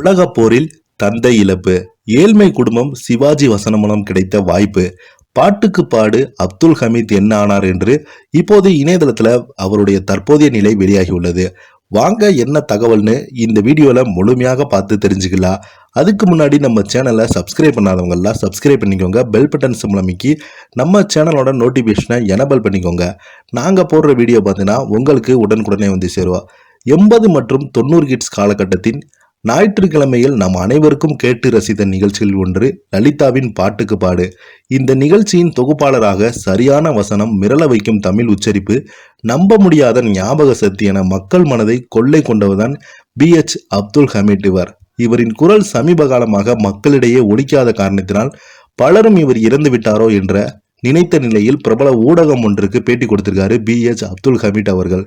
உலக போரில் தந்தை இழப்பு ஏழ்மை குடும்பம் சிவாஜி வசனம் மூலம் கிடைத்த வாய்ப்பு பாட்டுக்கு பாடு அப்துல் ஹமீத் என்ன ஆனார் என்று இப்போது இணையதளத்தில் அவருடைய தற்போதைய நிலை வெளியாகியுள்ளது. வாங்க என்ன தகவல்னு இந்த வீடியோவில் முழுமையாக பார்த்து தெரிஞ்சுக்கலாம். அதுக்கு முன்னாடி நம்ம சேனலை சப்ஸ்கிரைப் பண்ணாதவங்கெல்லாம் சப்ஸ்கிரைப் பண்ணிக்கோங்க. பெல் பட்டன் சிம்ல நம்ம சேனலோட நோட்டிஃபிகேஷனை எனபிள் பண்ணிக்கோங்க. நாங்கள் போடுற வீடியோ பார்த்தீங்கன்னா உங்களுக்கு உடனுக்குடனே வந்து சேருவோம் எண்பது மற்றும் தொண்ணூறு கிட்ஸ் காலகட்டத்தின் ஞாயிற்றுக்கிழமையில் நாம் அனைவருக்கும் கேட்டு ரசித்த நிகழ்ச்சியில் ஒன்று லலிதாவின் பாட்டுக்கு பாடு. இந்த நிகழ்ச்சியின் தொகுப்பாளராக சரியான வசனம் மிரள வைக்கும் தமிழ் உச்சரிப்பு நம்ப முடியாத ஞாபக சக்தி என மக்கள் மனதை கொள்ளை கொண்டவர்தான் பி. எச். அப்துல் ஹமீட் இவர். இவரின் குரல் சமீப காலமாக மக்களிடையே ஒழிக்காத காரணத்தினால் பலரும் இவர் இறந்து விட்டாரோ என்ற நினைத்த நிலையில் பிரபல ஊடகம் ஒன்றுக்கு பேட்டி கொடுத்திருக்காரு பி. எச். அப்துல் ஹமீட் அவர்கள்.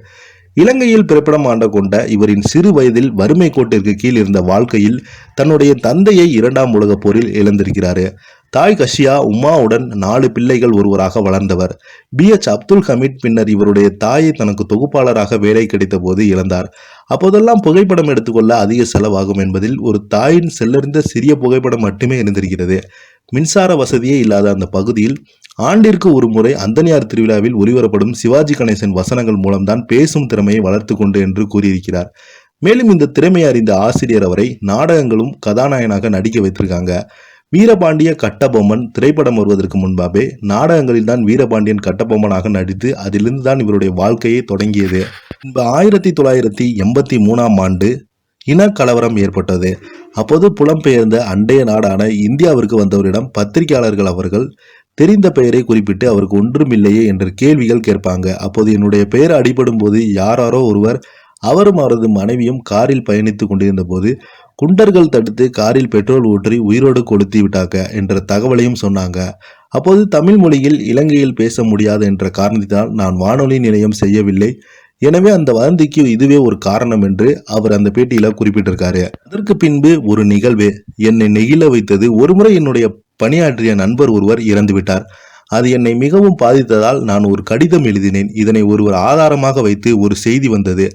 இலங்கையில் பிறப்பிடம் ஆண்ட கொண்ட இவரின் சிறு வயதில் வறுமை கோட்டிற்கு கீழ் இருந்த வாழ்க்கையில் தன்னுடைய தந்தையை இரண்டாம் உலகப் போரில் இழந்திருக்கிறார். தாய் கஷியா உமாவுடன் நாலு பிள்ளைகள் ஒருவராக வளர்ந்தவர். பி. எச். அப்துல் ஹமீத் பின்னர் இவருடைய தாயை தனக்கு தொகுப்பாளராக வேலை கிடைத்த போது இழந்தார். அப்போதெல்லாம் புகைப்படம் எடுத்துக்கொள்ள அதிக செலவாகும் என்பதில் ஒரு தாயின் செல்லறிந்த சிறிய புகைப்படம் மட்டுமே இருந்திருக்கிறது. மின்சார வசதியே இல்லாத அந்த பகுதியில் ஆண்டிற்கு ஒரு முறை அந்தனியார் திருவிழாவில் ஒளிபரப்படும் சிவாஜி கணேசன் வசனங்கள் மூலம்தான் பேசும் திறமையை வளர்த்து கொண்டு என்று கூறியிருக்கிறார். மேலும் இந்த திறமையை அறிந்த ஆசிரியர் அவரை நாடகங்களும் கதாநாயகனாக நடிக்க வைத்திருக்காங்க. வீரபாண்டிய கட்டபொம்மன் திரைப்படம் வருவதற்கு முன்பாகவே நாடகங்களில் தான் வீரபாண்டியன் கட்டபொம்மனாக நடித்து அதிலிருந்து தான் இவருடைய வாழ்க்கையை தொடங்கியது. ஆயிரத்தி தொள்ளாயிரத்தி எண்பத்தி மூணாம் ஆண்டு இனக்கலவரம் ஏற்பட்டது. அப்போது புலம்பெயர்ந்த அண்டைய நாடான இந்தியாவிற்கு வந்தவரிடம் பத்திரிகையாளர்கள் அவர்கள் தெரிந்த பெயரை குறிப்பிட்டு அவருக்கு ஒன்றுமில்லையே என்ற கேள்விகள் கேட்பாங்க. அப்போது என்னுடைய பெயர் அடிபடும் போது யாராரோ ஒருவர் அவரும் அவரது மனைவியும் காரில் பயணித்து கொண்டிருந்த போது குண்டர்கள் தடுத்து காரில் பெட்ரோல் ஊற்றி உயிரோடு கொளுத்தி விட்டாங்க என்ற தகவலையும் சொன்னாங்க. அப்போது தமிழ் மொழியில் இலங்கையில் பேச முடியாது என்ற காரணத்தினால் நான் வானொலி நிலையம் செய்யவில்லை. எனவே அந்த வதந்திக்கு இதுவே ஒரு காரணம் என்று அவர் அந்த பேட்டியில குறிப்பிட்டிருக்காரு. அதற்கு பின்பு ஒரு நிகழ்வு. என்னை நெகிழ வைத்தது. ஒருமுறை என்னுடைய பணியாற்றிய நண்பர் ஒருவர் இறந்துவிட்டார் அது என்னை மிகவும் பாதித்ததால் நான் ஒரு கடிதம் எழுதினேன். இதனை ஒருவர் ஆதாரமாக வைத்து ஒரு செய்தி வந்தது.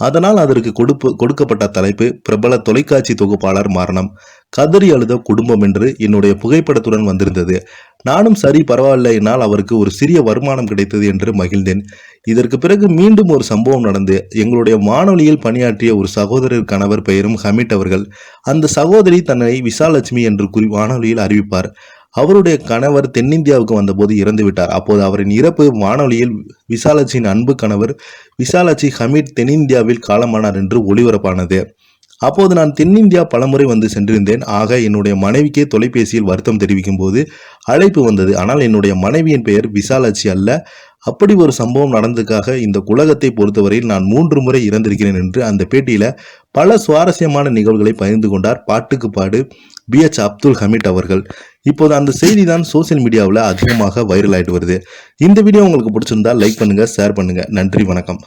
அதனால் அதற்கு கொடுப்பு கொடுக்கப்பட்ட தலைப்பு பிரபல தொலைக்காட்சி தொகுப்பாளர் மரணம். கதறி அழுத குடும்பம் என்று என்னுடைய புகைப்படத்துடன் வந்திருந்தது. நானும் சரி பரவாயில்லை என்னால் அவருக்கு ஒரு சிறிய வருமானம் கிடைத்தது என்று மகிழ்ந்தேன். இதற்கு பிறகு மீண்டும் ஒரு சம்பவம் நடந்து எங்களுடைய வானொலியில் பணியாற்றிய ஒரு சகோதரர் கணவர் பெயரும் ஹமீட் அவர்கள் அந்த சகோதரி தன்னை விசாலட்சுமி என்று குறி வானொலியில் அறிவிப்பார். அவருடைய கணவர் தென்னிந்தியாவுக்கு வந்தபோது இறந்து விட்டார். அப்போது அவரின் இறப்பு வானொலியில் விசாலாட்சியின் அன்பு கணவர் விசாலாட்சி ஹமீத் தென்னிந்தியாவில் காலமானார் என்று ஒளிபரப்பானது. அப்போது நான் தென்னிந்தியா பலமுறை வந்து சென்றிருந்தேன். ஆக என்னுடைய மனைவிக்கே தொலைபேசியில் வருத்தம் தெரிவிக்கும் போது அழைப்பு வந்தது. ஆனால் என்னுடைய மனைவியின் பெயர் விசாலாட்சி அல்ல. அப்படி ஒரு சம்பவம் நடந்ததுக்காக இந்த குலகத்தை பொறுத்தவரையில் நான் மூன்று முறை இறந்திருக்கிறேன் என்று அந்த பேட்டியில பல சுவாரஸ்யமான நிகழ்வுகளை பகிர்ந்து கொண்டார் பாட்டுக்கு பாடு பி எச் அப்துல் ஹமீட் அவர்கள். இப்போது அந்த செய்தி தான் சோசியல் மீடியாவில் அதிகமாக வைரல் ஆயிட்டு வருது. இந்த வீடியோ உங்களுக்கு பிடிச்சிருந்தா லைக் பண்ணுங்க ஷேர் பண்ணுங்க. நன்றி வணக்கம்.